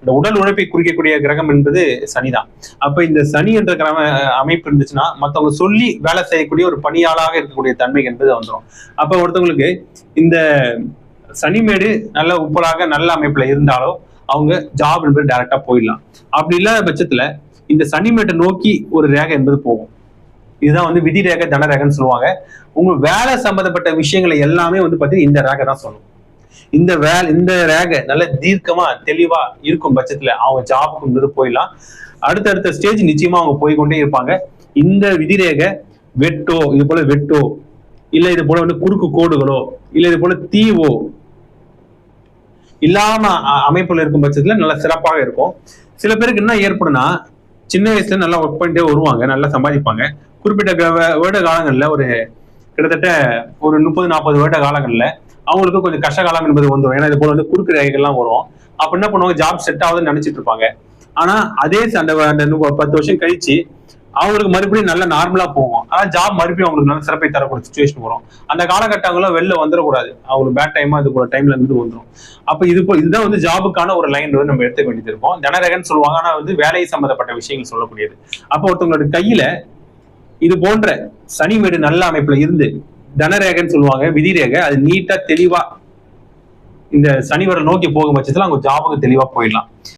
அந்த உடல் உழைப்பை குறிக்கக்கூடிய கிரகம் என்பது சனிதான். அப்ப இந்த சனி என்ற கிரக அமைப்பு இருந்துச்சுன்னா மத்தவங்க சொல்லி வேலை செய்யக்கூடிய ஒரு பணியாளாக இருக்கக்கூடிய தன்மை என்பது வந்துடும் அப்ப ஒருத்தவங்களுக்கு இந்த சனிமேடு நல்ல உப்பலாக நல்ல அமைப்புல இருந்தாலோ அவங்க ஜாப் என்பது டைரக்டா போயிடலாம். அப்படி இல்லாத பட்சத்துல இந்த சனிமேட்டை நோக்கி ஒரு ரேகை என்பது போகும். இதுதான் வந்து விதி ரேகை தன ரேகைன்னு சொல்லுவாங்க. உங்க வேலை சம்பந்தப்பட்ட விஷயங்களை எல்லாமே வந்து பாத்தீங்கன்னா இந்த ரேகை தான் சொல்லும். இந்த வேலை இந்த ரேகை நல்ல தீர்க்கமா தெளிவா இருக்கும் பட்சத்துல அவங்க ஜாபுக்கு வந்து போயிடலாம். அடுத்தடுத்த ஸ்டேஜ் நிச்சயமா அவங்க போய் கொண்டே இருப்பாங்க. இந்த விதிரேக வெட்டோ இது போல வெட்டோ இல்ல இது போல வந்து குறுக்கு கோடுகளோ இல்ல இது போல தீவோ இல்லாம அமைப்புல இருக்கும் பட்சத்துல நல்லா சிறப்பாக இருக்கும். சில பேருக்கு என்ன ஏற்படும்னா சின்ன வயசுல நல்லா ஒர்க் பண்ணிட்டே வருவாங்க நல்லா சம்பாதிப்பாங்க. குறிப்பிட்ட வருட காலங்கள்ல ஒரு கிட்டத்தட்ட ஒரு முப்பது நாற்பது வருட காலங்கள்ல அவங்களுக்கு கொஞ்சம் கஷ்டகாலம் என்பது வந்துடும் ஏன்னா இது போல வந்து குறுக்கு ரேகைகள்லாம் வரும். அப்ப என்ன பண்ணுவாங்க? ஜாப் செட் ஆகுதுன்னு நினைச்சிட்டு இருப்பாங்க. ஆனா அதே அந்த அந்த பத்து வருஷம் கழிச்சு அவங்களுக்கு மறுபடியும் நல்ல நார்மலா போகும். ஆனா ஜாப் மறுபடியும் அவங்களுக்கு நல்ல சிறப்பை தரக்கூடிய சுச்சுவேஷன் வரும். அந்த காலகட்டங்களும் வெளில வந்துடக்கூடாது. அவங்களுக்கு பேட் டைமா அது போல டைம்ல இருந்து வந்துடும் அப்ப இது போ- இதுதான் வந்து ஜாபுக்கான ஒரு லைன் வந்து நம்ம எடுத்துக்க வேண்டியது இருக்கும். ஜனரகன் சொல்லுவாங்க. ஆனா வந்து வேலை சம்பந்தப்பட்ட விஷயங்கள் சொல்லக்கூடியது. அப்போ ஒருத்தவங்களோட கையில இது போன்ற சனிமேடு நல்ல அமைப்புல இருந்து தனரேகன்னு சொல்லுவாங்க விதிரேகை. அது நீட்டா தெளிவா இந்த சனிவரை நோக்கி போகும் பட்சத்துல அவங்க ஜாபுக்கு தெளிவா போயிடலாம்.